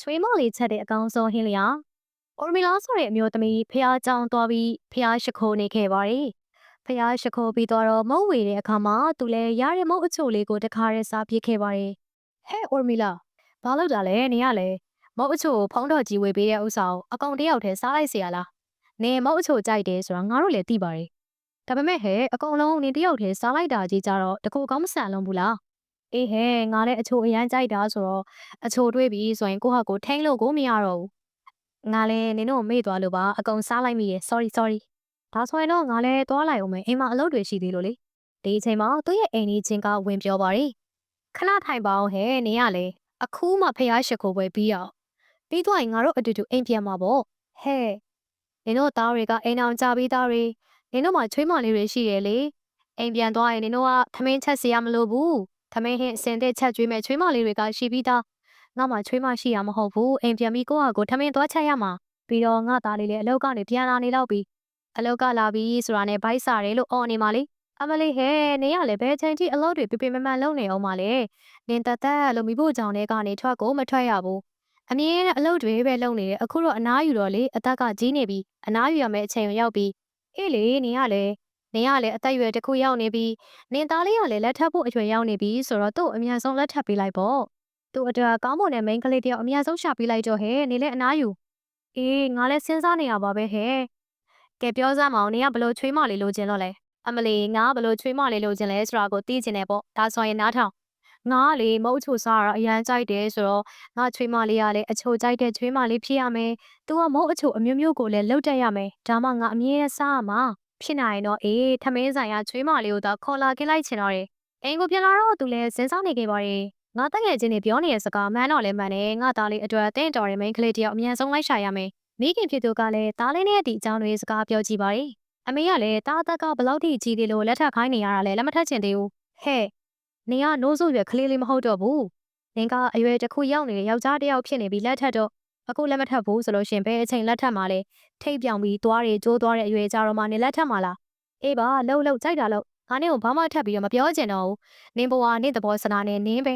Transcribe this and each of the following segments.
ချွေးမလေးချက်တဲ့အကောင်ဆုံးဟင်းလျာအော်မီလာဆိုတဲ့အမျိုးသမီးဖះကြောင်သွားပြီးဖះရှိခိုးနေခဲ့ပါတယ်ဖះရှိခိုးပြီးတော့မုတ်ဝေတဲ့အခါမှာသူလည်းရတဲ့မုတ်အချိုလေးကိုတခါရဲစားပြစ်ခဲ့ပါတယ်ဟဲ့အော်မီလာဘာလို့တာလဲနေရလဲမုတ်အချိုဖုံးတော်ကြီးဝေပေးတဲ့ဥစ္စာကိုအကောင်တယောက်တည်းစားလိုက်เสียလားနေမုတ်အချိုကြိုက်တယ်ဆိုတာငါတို့လည်းသိပါတယ်ဒါပေမဲ့ဟဲ့အကောင်လုံးနေတယောက်တည်းစားလိုက်တာကြီးကြတော့တကူကောင်းမဆန်လုံးဘူးလား အေးဟဲ့ငါလည်းအချိုအရန်ကြိုက်တာဆိုတော့အချိုတွေးပြီးဆိုရင်ကိုဟာကိုထိန်းလို့ကိုမရတော့ဘူးငါလည်းနင်တို့မေ့သွားလို့ပါအကုန်စားလိုက်မိတယ် sorry sorry ဒါဆိုရင်တော့ငါလည်းသွားလိုက်အောင်မယ်အိမ်မှာအလုပ်တွေရှိသေးလို့လေဒီအချိန်မှာသူ့ရဲ့အိမ်ကြီးချင်းကဝင်ပြောပါတယ်ခဏထိုင်ပါအောင်ဟဲ့နင်ကလေအခုမှဖျားရှိခိုးပွဲပြီးအောင်ပြီးသွားရင်ငါတို့အတူတူအိမ်ပြန်မှာပေါ့ဟဲ့နင်တို့သားတွေကအိမ်အောင်ကြပြီးသားတွေနင်တို့မှချွေးမလေးတွေရှိတယ်လေအိမ်ပြန်သွားရင်နင်တို့ကသမင်းချက်စီရမလို့ဘူး သမင်းဟင်းအစင်တဲ့ချက်ကျွေးမဲ့ချွေးမလေးတွေကရှိပြီးသားငါမှချွေးမရှိရမဟုတ်ဘူးအိမ်ပြန်ပြီးကိုယ့်ဟာကိုသမင်းသွားချက်ရမှာပြီးတော့ငါသားလေးလည်းအလောက်ကနေပြန်လာနေတော့ပြီအလောက်ကလာပြီးဆိုတာနဲ့ဘိုက်စားတယ်လို့អော်နေပါလေအမလေးဟဲ့နင်ကလည်းဘယ်ချိန်ထိအလောက်တွေပြပြမမန်လုံးနေအောင်ပါလေနင်တသက်လို့မိဖို့ကြောင့်လည်းကနေထွက်ကိုမထွက်ရဘူးအမြင်နဲ့အလုပ်တွေပဲလုပ်နေတယ်အခုတော့အနားယူတော့လေအသက်ကကြီးနေပြီအနားယူရမယ့်အချိန်ရောက်ပြီအေးလေနင်ကလည်း နင်ကလည်းအသက်အရွယ်တစ်ခုရောက်နေပြီနင်သားလေးကလည်းလက်ထပ်ဖို့အရွယ်ရောက်နေပြီဆိုတော့သူ့အမြန်ဆုံးလက်ထပ်ပေးလိုက်ပေါ့သူ့အတွက်ကောင်းမွန်တဲ့ main ကလေးတယောက်အမြန်ဆုံးရှာပေးလိုက်တော့ဟဲ့နေလည်းအနားယူအေးငါလည်းစဉ်းစားနေရပါပဲဟဲ့ကဲပြောစမ်းမအောင်နင်ကဘလို့ချွေးမလေးလိုချင်တော့လဲအမလီငါကဘလို့ချွေးမလေးလိုချင်လဲဆိုတာကိုသိချင်တယ်ပေါ့ဒါဆိုရင်နားထောင်ငါကလေမုတ်ချိုစားရအရန်ကြိုက်တယ်ဆိုတော့ငါချွေးမလေးကလည်းအချိုကြိုက်တဲ့ချွေးမလေးဖြစ်ရမယ်။ तू ကမုတ်အချိုအမျိုးမျိုးကိုလည်းလှုပ်တက်ရမယ်။ဒါမှငါအမြဲစားရမှာ။ ဖြစ်နိုင်ရင်တော့အေးထမင်းဆိုင်ကချွေးမလေးကိုတော့ခေါ်လာခဲ့လိုက်ချင်တော့တယ်။အိမ်ကိုပြန်လာတော့သူလည်းစဉ်းစားနေခဲ့ပါတယ်။ငါတက်ငယ်ချင်းတွေပြောနေတဲ့စကားမှန်တော့လည်းမှန်တယ်။ငါသားလေးအတွက်တင့်တော်တဲ့မိန်းကလေးတယောက်အမြန်ဆုံးလိုက်ရှာရမယ်။မိခင်ဖြစ်သူကလည်းသားလေးနဲ့အတီအကြောင်းတွေစကားပြောကြည့်ပါတယ်။အမေကလည်းတားတက်ကဘလောက်ထိကြီးတယ်လို့လက်ထပ်ခိုင်းနေရတာလဲလက်မထက်ချင်သေးဘူး။ဟဲ့နင်ကနိုးစုရွယ်ကလေးလေးမဟုတ်တော့ဘူး။နင်ကအရွယ်တစ်ခုရောက်နေတဲ့ယောက်ျားတစ်ယောက်ဖြစ်နေပြီလက်ထက်တော့ အခုလက်မထက်ဘူးဆိုလို့ရှင်ဘယ်အချိန်လက်ထက်မှာလဲထိတ်ပြောင်ပြီးသွားတယ်ကြိုးသွားတဲ့အရွယ်ကြတော့မှနင်လက်ထက်မှာလားအေးပါလှုပ်လှုပ်ကြိုက်တာလို့ငါနင့်ကိုဘာမှထပ်ပြီးတော့မပြောချင်တော့ဘူးနင်ဘဝနင့်သဘောစနာနဲ့နင်းပဲ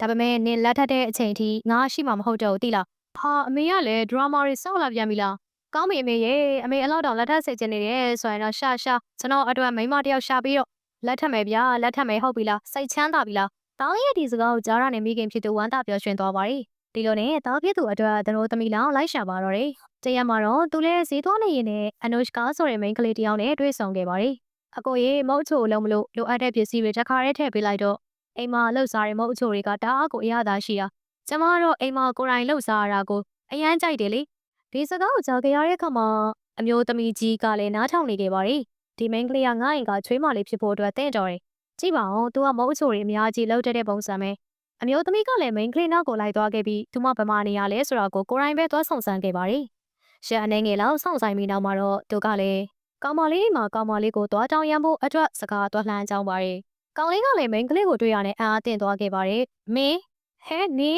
ဒါပေမဲ့နင်လက်ထက်တဲ့အချိန်ထိငါရှိမှမဟုတ်တော့ဘူးတိလားဟာအမေကလည်းဒရာမာတွေစောက်လာပြန်ပြီလားကောင်းပြီအမေရေအမေအလောက်တောင်လက်ထက်စေချင်နေတယ်ဆိုရင်တော့ရှာရှာကျွန်တော်အတွက်မိန်းမတစ်ယောက်ရှာပြီးတော့လက်ထက်မယ်ဗျာလက်ထက်မယ်ဟုတ်ပြီလားစိတ်ချမ်းသာပြီလားတောင်းရဲ့ဒီစကားကိုကြားရနေမိခင်ဖြစ်သူဝမ်းသာပျော်ရွှင်သွားပါရီ ဒီလိုနဲ့တောင်းဖြစ်သူအတွက်သတို့သမီးလောင်လိုက်ရှာပါတော့တယ်တရက်မှာတော့သူလည်းဈေးသွားနေရင်နဲ့အနုရှကာဆိုတဲ့မိန်းကလေးတစ်ယောက်နဲ့တွေ့ဆုံခဲ့ပါရီအကိုရေမုတ်ချိုလုံးမလို့လိုအပ်တဲ့ပစ္စည်းတွေတစ်ခါတည်းထည့်ပေးလိုက်တော့အိမ်မှာလှုပ်စားတဲ့မုတ်အချိုတွေကတအားကိုအရသာရှိတာကျမကတော့အိမ်မှာကိုယ်တိုင်လှုပ်စားရတာကိုအရန်ကြိုက်တယ်လေဒီစကားကိုကြားကြရတဲ့အခါမှာအမျိုးသမီးကြီးကလည်းနားထောင်နေခဲ့ပါရီဒီမင်းကလေးကငါ့အိမ်ကချွေးမလေးဖြစ်ဖို့အတွက်တင့်တော်တယ်ကြည့်ပါဦးသူကမုတ်အချိုတွေအများကြီးလှုပ်တဲ့ပုံစံပဲ အမျိုးသမီးကလည်းမင်းကလေးနောက်ကိုလိုက်သွားခဲ့ပြီးသူမဗမာနေရလဲဆိုတော့ကိုကိုရိုင်းပဲသွားဆောင်ဆန်းခဲ့ပါရီရှက်အနေငယ်လောက်ဆောင်ဆိုင်ပြီးနောက်မှာတော့သူကလည်းကောင်မလေးမှာကောင်မလေးကိုသွားတောင်းရမ်းဖို့အတွက်စကားသွားလှမ်းကြောင်းပါရီကောင်လေးကလည်းမိန်းကလေးကိုတွေ့ရတဲ့အံ့အားသင့်သွားခဲ့ပါတယ်။မင်းဟဲနေ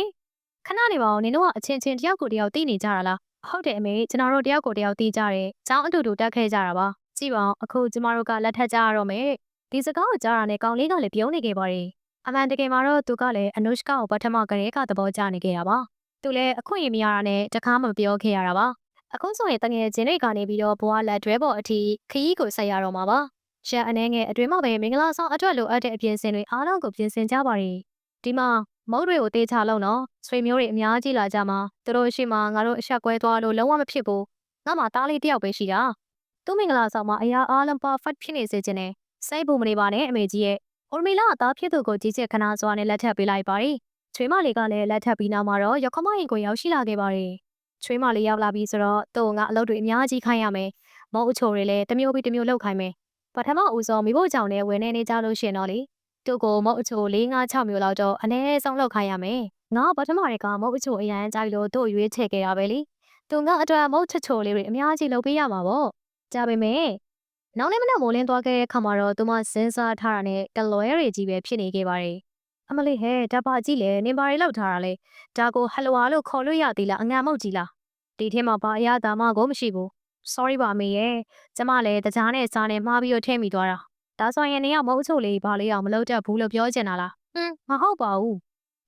ခဏနေပါဦးနင်တို့ကအချင်းချင်းတယောက်ကိုတယောက်သိနေကြတာလား။ဟုတ်တယ်အမေကျွန်တော်တို့တယောက်ကိုတယောက်သိကြတယ်။ကျောင်းအတူတူတက်ခဲ့ကြတာပါ။ကြည့်ပါဦးအခုကျမတို့ကလက်ထပ်ကြရတော့မယ်။ဒီစကားကိုကြားရတဲ့ကောင်လေးကလည်းပြုံးနေခဲ့ပါတယ်။ အမှန်တကယ်မှာတော့သူကလည်းအနုရှကာကိုပထမကလေးကသဘောကျနေခဲ့တာပါ။သူလည်းအခွင့်အရေးမရတာနဲ့တကားမပြောခဲ့ရတာပါ။အခုဆိုရင်တငယ်ချင်းတွေကနေပြီးတော့ဘွားလက်တွဲပေါ်အထိခရီးကိုဆက်ရတော့မှာပါ။ရှက်အနေငယ်အတွင်မှာပဲမင်္ဂလာဆောင်အတွက်လိုအပ်တဲ့အပြင်ဆင်တွေအားလုံးကိုပြင်ဆင်ကြပါရီဒီမှာမုတ်တွေကိုတေးချလုံးနော်ဆွေမျိုးတွေအများကြီးလာကြမှာသူတို့ရှိမှငါတို့အဆက်ကွဲသွားလို့လုံးဝမဖြစ်ဘူးငါမှတားလေးတယောက်ပဲရှိတာသူ့မင်္ဂလာဆောင်မှာအရာအားလုံး perfect ဖြစ်နေစေခြင်းနဲ့စိတ်ဖို့မနေပါနဲ့အမေကြီးရဲ့ အော်မီလာအသားဖြစ်သူကိုကြီးကျယ်ခနာစွာနဲ့လက်ထပ်ပေးလိုက်ပါရီချွေးမလေးကလည်းလက်ထပ်ပြီးနောက်မှာတော့ရခမရင်ကိုရောက်ရှိလာခဲ့ပါရီချွေးမလေးရောက်လာပြီးဆိုတော့သူ့ငါအလုပ်တွေအများကြီးခိုင်းရမယ်မုတ်အချိုတွေလည်းတစ်မျိုးပြီးတစ်မျိုးလောက်ခိုင်းမယ်ပထမဦးဆုံးမိဖို့ကြောင့်လည်းဝယ်နေနေကြလို့ရှင်တော့လေသူ့ကိုမုတ်အချို၄၅6မျိုးလောက်တော့အနည်းဆုံးလောက်ခိုင်းရမယ်ငါပထမတွေကမုတ်အချိုအရန်ကြိုက်လို့တို့ရွေးချယ်ခဲ့တာပဲလေသူငါအတွက်မုတ်ချချိုလေးတွေအများကြီးလုပ်ပေးရမှာပေါ့ကြပါမယ် နောက်နေ့မနက်မိုးလင်းသွားခဲ့တဲ့ခါမှာတော့သူမစဉ်းစားထားတာနဲ့ကလွဲတွေကြီးပဲဖြစ်နေခဲ့ပါတယ်အမလေးဟဲ့ဒါပါကြည့်လေနင်ဘာတွေလောက်ထားတာလဲဒါကိုဟယ်လိုဝါလို့ခေါ်လို့ရသေးလားအငါမုတ်ကြီးလားဒီထဲမှာဘာအရာသာမှကိုမရှိဘူး sorry ပါမေရဲ့ကျမလည်းတကြားနဲ့စားနဲ့မှားပြီးတော့ထည့်မိသွားတာဒါဆိုရင်နေကမုတ်အချို့လေးဘာလေးအောင်မလုပ်တတ်ဘူးလို့ပြောချင်တာလားဟင်းမဟုတ်ပါဘူး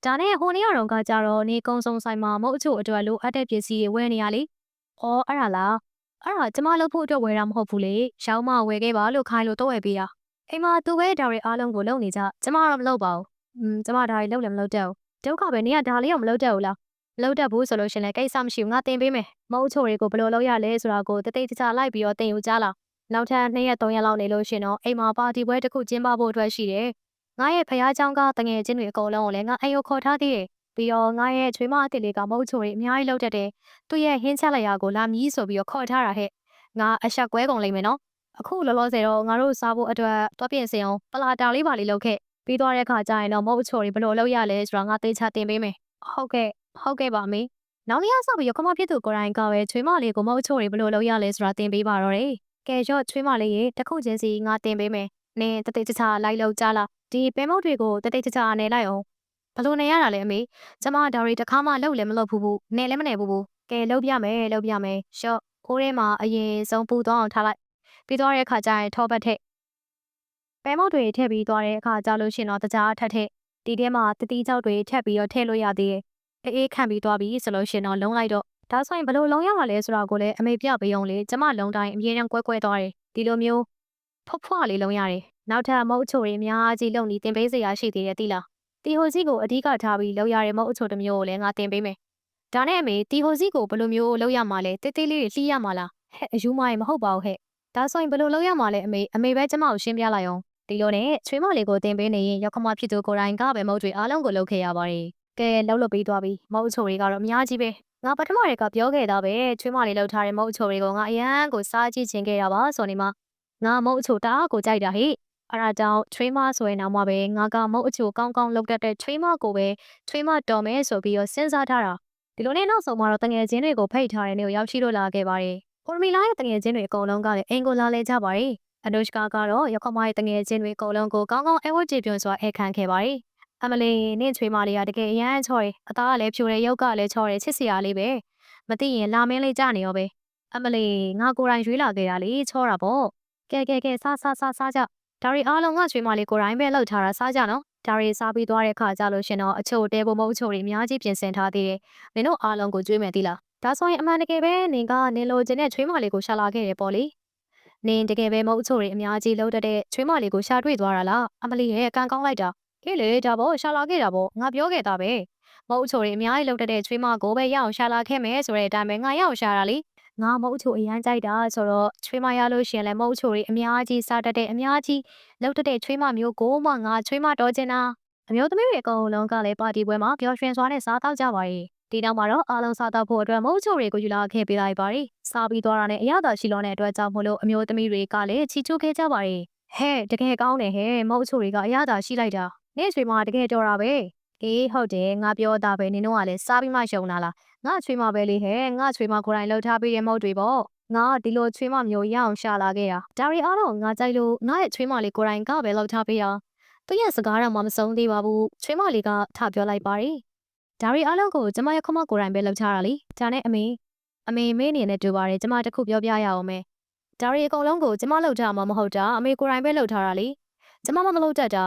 ဒါနဲ့ဟိုနေ့ကတော့ကကြတော့နေကုံစုံဆိုင်မှာမုတ်အချို့အတွက်လိုအပ်တဲ့ပစ္စည်းတွေဝယ်နေရလေ။အော်အဲ့ဒါလား။ အဲ့ဒါကျမလုပ်ဖို့အတွက်ဝယ်တာမဟုတ်ဘူးလေ။ရောင်းမဝယ်ခဲ့ပါလို့ခိုင်းလို့တော့ဝယ်ပေးတာ။အိမ်မှာသူပဲဒါတွေအားလုံးကိုလုပ်နေကြ။ကျမတော့မလုပ်ပါဘူး။อืมကျမဒါတွေလုပ်လည်းမလုပ်တတ်ဘူး။ဒုက္ခပဲနေကဒါလေးတော့မလုပ်တတ်ဘူးလား။မလုပ်တတ်ဘူးဆိုလို့ရှရင်လည်းကိစ္စမရှိဘူးငါတင်ပေးမယ်။မုတ်အချို့တွေကိုဘယ်လိုလုပ်ရလဲဆိုတာကိုတသိတခြားလိုက်ပြီးတော့တင်ယူကြလား။နောက်ထပ်2ရက်3ရက်လောက်နေလို့ရှရင်တော့အိမ်မှာပါတီပွဲတစ်ခုကျင်းပဖို့အတွက်ရှိတယ်။ငါရဲ့ဖခင်เจ้าကတငယ်ချင်းတွေအကုန်လုံးကိုလည်းငါအိမ်ကိုခေါ်ထားသေးတယ်။ ပြီးတော့ငါရဲ့ချွေးမအစ်စ်လေးကမုတ်ချိုတွေအများကြီးလောက်တတ်တယ်။သူ့ရဲ့ဟင်းချက်လက်ရာကိုလာမြည်ဆိုပြီးတော့ခေါ်ထားတာဟဲ့။ငါအဆက်ကွဲကုန်လိမ့်မယ်နော်။အခုလောလောဆယ်တော့ငါတို့စားဖို့အတွက်တွားပြင်စင်အောင်ပလာတာလေးပါလေးလုပ်ခဲ့။ပြီးသွားတဲ့အခါကျရင်တော့မုတ်ချိုတွေဘယ်လိုလုပ်ရလဲဆိုတာငါသေချာတင်ပေးမယ်။ဟုတ်ကဲ့ဟုတ်ကဲ့ပါမေ။နောက်လေးရဆောက်ပြီးတော့ခမဖြစ်သူကိုယ်တိုင်ကပဲချွေးမလေးကိုမုတ်ချိုတွေဘယ်လိုလုပ်ရလဲဆိုတာတင်ပေးပါတော့တယ်။ကဲရော့ချွေးမလေးရေတစ်ခုချင်းစီငါတင်ပေးမယ်။နင်တတိတခြားလိုက်လောက်ကြလား။ဒီပဲမုတ်တွေကိုတတိတခြားအနေလိုက်အောင် ဘလို့နေရတာလဲအမေကျမဒါတွေတစ်ခါမှလှုပ်လည်းမလှုပ်ဘူးဘူးနေလည်းမနေဘူးဘူးကဲလှုပ်ပြမယ်လှုပ်ပြမယ်ရှော့ခိုးထဲမှာအရင်ဆုံးပူသွားအောင်ထားလိုက်ပြီးသွားတဲ့အခါကျရင်ထောပတ်ထက်ပဲမုတ်တွေထည့်ပြီးသွားတဲ့အခါကျလို့ရှင်တော့တကြားထက်ထက်ဒီထဲမှာတတိကြောက်တွေထည့်ပြီးတော့ထည့်လို့ရသေးတယ်အေးအေးခံပြီးသွားပြီဆိုလို့ရှင်တော့လုံးလိုက်တော့ဒါဆိုရင်ဘလို့လုံးရမှာလဲဆိုတာကိုလည်းအမေပြပေးအောင်လေကျမလုံးတိုင်းအမြဲတမ်းကွဲကွဲသွားတယ်ဒီလိုမျိုးဖွဖွလေးလုံးရတယ်နောက်ထပ်မုတ်အချိုတွေအများကြီးလုံနေတင်ပေးစရာရှိသေးတယ်တိလား တီဟိုစီကိုအဓိကထားပြီးလောက်ရတဲ့မုတ်အချိုတစ်မျိုးကိုလည်းငါတင်ပေးမယ်ဒါနဲ့အမေတီဟိုစီကိုဘယ်လိုမျိုးလောက်ရမှာလဲတေးသေးလေးတွေလှီးရမှာလားဟဲ့အယူမရေမဟုတ်ပါဘူးဟဲ့ဒါဆိုရင်ဘယ်လိုလောက်ရမှာလဲအမေအမေပဲကျမကိုရှင်းပြလိုက်အောင်ဒီလိုနဲ့ချွေးမလေးကိုတင်ပေးနေရင်ရောက်ခမဖြစ်သူကိုယ်တိုင်ကပဲမုတ်တွေအားလုံးကိုလုပ်ခဲ့ရပါတယ်ကဲလှုပ်လို့ပြီးသွားပြီမုတ်အချိုတွေကတော့အများကြီးပဲငါပထမရေကပြောခဲ့တာပဲချွေးမလေးလောက်ထားတဲ့မုတ်အချိုတွေကိုငါအရန်ကိုစားကြည့်ချင်ခဲ့တာပါဆိုနေမှာငါမုတ်အချိုတအားကိုကြိုက်တာဟိ အဲ့ဒါကြောင့် trainer ဆိုရင်တော့မှပဲငါကမုတ်အချိုကောင်းကောင်းလုပ်တတ်တဲ့ trainer ကိုပဲ trainer တော်မယ်ဆိုပြီးတော့စဉ်းစားထားတာဒီလိုနဲ့နောက်ဆုံးမှာတော့တငယ်ချင်းတွေကိုဖိတ်ထားတဲ့နေ့ကိုရောက်ရှိလို့လာခဲ့ပါတယ်။ကိုရမီလာရဲ့တငယ်ချင်းတွေအကုန်လုံးကလည်းအင်ကိုလာလဲကြပါတယ်။အနုရှကာကတော့ရခမရဲ့တငယ်ချင်းတွေအကုန်လုံးကိုကောင်းကောင်းအဲဝတ်ကြည့်ပြွန်စွာအဲခံခဲ့ပါတယ်။အမလီနင့်ချွေးမလေးကတကယ်အရန်ချော်တယ်။အသားကလည်းဖြိုတယ်ရုပ်ကလည်းချော်တယ်ချစ်စရာလေးပဲ။မသိရင်လာမင်းလေးကြနေရောပဲ။အမလီငါကိုယ်တိုင်ရွေးလာခဲ့တာလေချော်တာပေါ့။ကဲကဲကဲစားစားစားစားကြ ဒါရီအားလုံးကချွေးမလေးကိုယ်တိုင်ပဲလှုပ်ထားတာစားကြနော်ဒါရီစားပြီးသွားတဲ့အခါကျလို့ရှင်တော့အချို့တဲဖို့မဟုတ်ချို့တွေအများကြီးပြင်ဆင်ထားသေးတယ်မင်းတို့အားလုံးကိုကြွေးမယ်သီလားဒါဆိုရင်အမှန်တကယ်ပဲနင်ကနင်လိုချင်တဲ့ချွေးမလေးကိုရှာလာခဲ့တယ်ပေါ့လေနင်တကယ်ပဲမဟုတ်ချို့တွေအများကြီးလှုပ်တတ်တဲ့ချွေးမလေးကိုရှာတွေ့သွားတာလားအမလီရဲ့ကံကောင်းလိုက်တာဟေးလေဒါပေါ့ရှာလာခဲ့တာပေါ့ငါပြောခဲ့တာပဲမဟုတ်ချို့တွေအများကြီးလှုပ်တတ်တဲ့ချွေးမကိုပဲရအောင်ရှာလာခဲ့မယ်ဆိုတဲ့အတိုင်းပဲငါရအောင်ရှာတာလေ ငါမုတ်ချိုအရန်ကြိုက်တာဆိုတော့ချွေးမရလို့ရှရင်လည်းမုတ်ချိုတွေအများကြီးစားတတ်တဲ့အများကြီးလောက်တတ်တဲ့ချွေးမမျိုးကိုမှငါချွေးမတော်ချင်တာအမျိုးသမီးတွေအကုန်လုံးကလည်းပါတီပွဲမှာပျော်ရွှင်စွာနဲ့စားတောက်ကြပါရဲ့ဒီနောက်မှာတော့အားလုံးစားတောက်ဖို့အတွက်မုတ်ချိုတွေကိုယူလာခဲ့ပေးလိုက်ပါရီစားပြီးသွားတာနဲ့အရသာရှိလောတဲ့အတွက်ကြောင့်မို့လို့အမျိုးသမီးတွေကလည်းချီချိုးခဲ့ကြပါရီဟဲ့တကယ်ကောင်းတယ်ဟဲ့မုတ်ချိုတွေကအရသာရှိလိုက်တာနေ့ချွေးမတကယ်တော်တာပဲအေးဟုတ်တယ်ငါပြောတာပဲနင်တို့ကလည်းစားပြီးမှရှုံတာလား ငါချွေးမပဲလေဟဲ့ငါချွေးမကိုယ်တိုင်လှုပ်ထားပေးတဲ့မုတ်တွေပေါ့ငါဒီလိုချွေးမမျိုးရအောင်ရှာလာခဲ့တာဒါရီအားတော့ငါကြိုက်လို့ငါရဲ့ချွေးမလေးကိုယ်တိုင်ကပဲလှုပ်ထားပေးတာသူရဲ့စကားတော့မှမဆုံးသေးပါဘူးချွေးမလေးကထပြောလိုက်ပါတယ်ဒါရီအားလုံးကိုကျမရဲ့ခမကိုယ်တိုင်ပဲလှုပ်ထားတာလေဒါနဲ့အမေအမေမေးနေနဲ့တူပါတယ်ကျမတခုပြောပြရအောင်မယ်ဒါရီအကုန်လုံးကိုကျမလှုပ်ထားမှာမဟုတ်တာအမေကိုယ်တိုင်ပဲလှုပ်ထားတာလေကျမမမလှုပ်တတ်တာ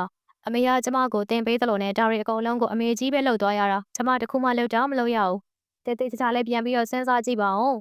အမေကကျမကိုတင်ပေးသလိုနဲ့ဒါရီအကုန်လုံးကိုအမေကြီးပဲလှုပ်သွားရတာကျမတခုမှလှုပ်တာမလှုပ်ရဘူး တေးတေးချာချာလေးပြန်ပြီးတော့စဉ်းစားကြည့်ပါဦး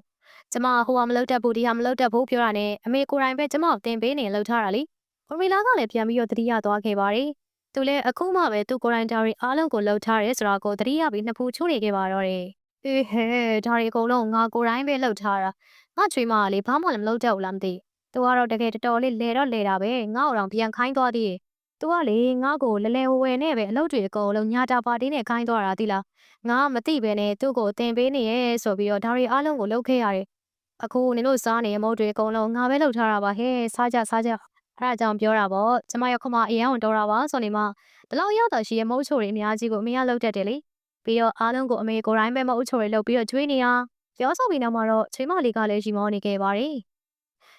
ကျမဟိုဟာမလှုပ်တတ်ဘူးဒီဟာမလှုပ်တတ်ဘူးပြောတာနဲ့အမေကိုယ်တိုင်ပဲကျမကိုတင်ပေးနေလှုပ်ထားတာလေကိုမီလာကလည်းပြန်ပြီးတော့တတိယသွားခဲ့ပါတယ်သူလည်းအခုမှပဲသူကိုယ်တိုင်ဒါရီအားလုံးကိုလှုပ်ထားတယ်ဆိုတာကိုတတိယပြီးနှစ်ဖူးချိုးနေခဲ့ပါတော့တယ်အေးဟဲ့ဒါရီအကုန်လုံးငါကိုယ်တိုင်ပဲလှုပ်ထားတာငါချွေးမကလေဘာမှလည်းမလှုပ်တတ်ဘူးလားမသိသူကတော့တကယ်တော်တော်လေးလဲတော့လဲတာပဲငါ့အောင်တော့ပြန်ခိုင်းသွားသေးတယ် သူကလေငါ့ကိုလဲလဲဝဲဝဲနဲ့ပဲအလုပ်တွေအကုန်လုံးညာတာပါတီးနဲ့ခိုင်းသွားတာတိလားငါမသိပဲနဲ့သူ့ကိုတင်ပေးနေရဲဆိုပြီးတော့ဒါရီအားလုံးကိုလုပ်ခဲ့ရတယ်အခုနင်တို့စားနေရမုတ်တွေအကုန်လုံးငါပဲလုပ်ထားတာပါဟဲ့စားကြစားကြအဲ့ဒါကြောင့်ပြောတာပေါ့ကျမရောက်ခမအရန်ကိုတော်တာပါဆိုနေမှဒီလောက်ရောက်တာရှိရမုတ်ချိုတွေအများကြီးကိုအမေကလုပ်တတ်တယ်လေပြီးတော့အားလုံးကိုအမေကိုယ်တိုင်ပဲမုတ်ချိုတွေလုပ်ပြီးတော့ကျွေးနေရပြောဆိုပြီးနောက်မှာတော့ချိန်မလေးကလည်းရီမောနေခဲ့ပါတယ်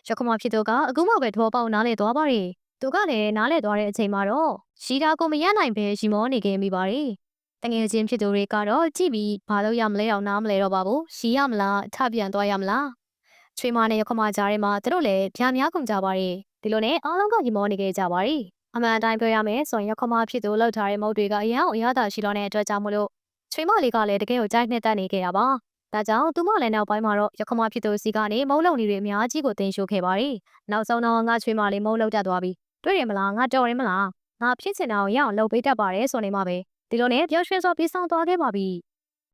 ရောက်ခမဖြစ်တော့ကအခုမှပဲသဘောပေါက်နားလေသွားပါတယ် သူကလည်းနားလဲသွားတဲ့အချိန်မှာတော့ရီတာကိုမရနိုင်ဘဲရီမောနေခဲ့မိပါတယ်။တငယ်ချင်းဖြစ်သူတွေကတော့ကြည့်ပြီးဘာလို့ရမလဲအောင်နားမလဲတော့ပါဘူး။ရီရမလားထပြန်သွားရမလား။ချွေမနဲ့ရခမကြားထဲမှာသူတို့လည်းဗျာများကုန်ကြပါတယ်။ဒီလိုနဲ့အားလုံးကရီမောနေခဲ့ကြပါတယ်။အမှန်တိုင်းပြောရမယ်ဆိုရင်ရခမဖြစ်သူလောက်ထားတဲ့မုတ်တွေကအရင်အရသာရှိလို့နဲ့အတွက်ကြောင့်မလို့ချွေမလေးကလည်းတကယ်ကိုကြိုက်နှစ်သက်နေခဲ့တာပါ။ဒါကြောင့်သူမလည်းနောက်ပိုင်းမှာတော့ရခမဖြစ်သူစီကနေမုံလုံလေးတွေအများကြီးကိုတင်ရှို့ခဲ့ပါတယ်။နောက်ဆုံးတော့ငါချွေးမလေးမုံလုံတက်သွားပြီ တွေ့တယ်မလားငါတော်တယ်မလားငါဖြစ်ချင်တာကိုရအောင်လုပ်ပေးတတ်ပါတယ်ဆိုနေမှာပဲဒီလိုနဲ့ပြောရွှဲစောပြေးဆောင်သွားခဲ့ပါပြီ